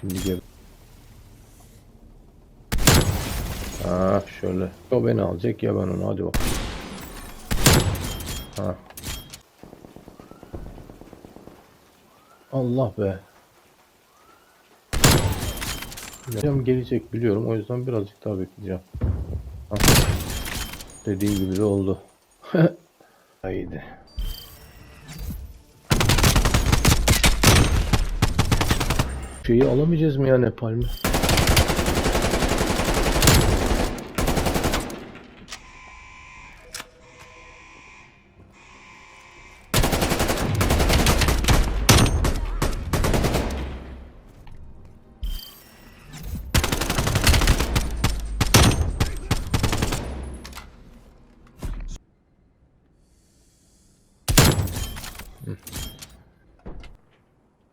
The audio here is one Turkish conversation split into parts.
Şimdi gel. Ha şöyle. O beni alacak ya ben onu hadi bak. Ha. Allah be. Cam gelecek biliyorum o yüzden birazcık daha bekleyeceğim. Ha. Dediğim gibi de oldu. Haydi. Şeyi alamayacağız mı ya Nepal mi?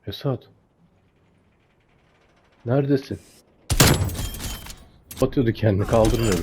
Esat. Neredesin? Batıyordu kendini kaldırmıyordu.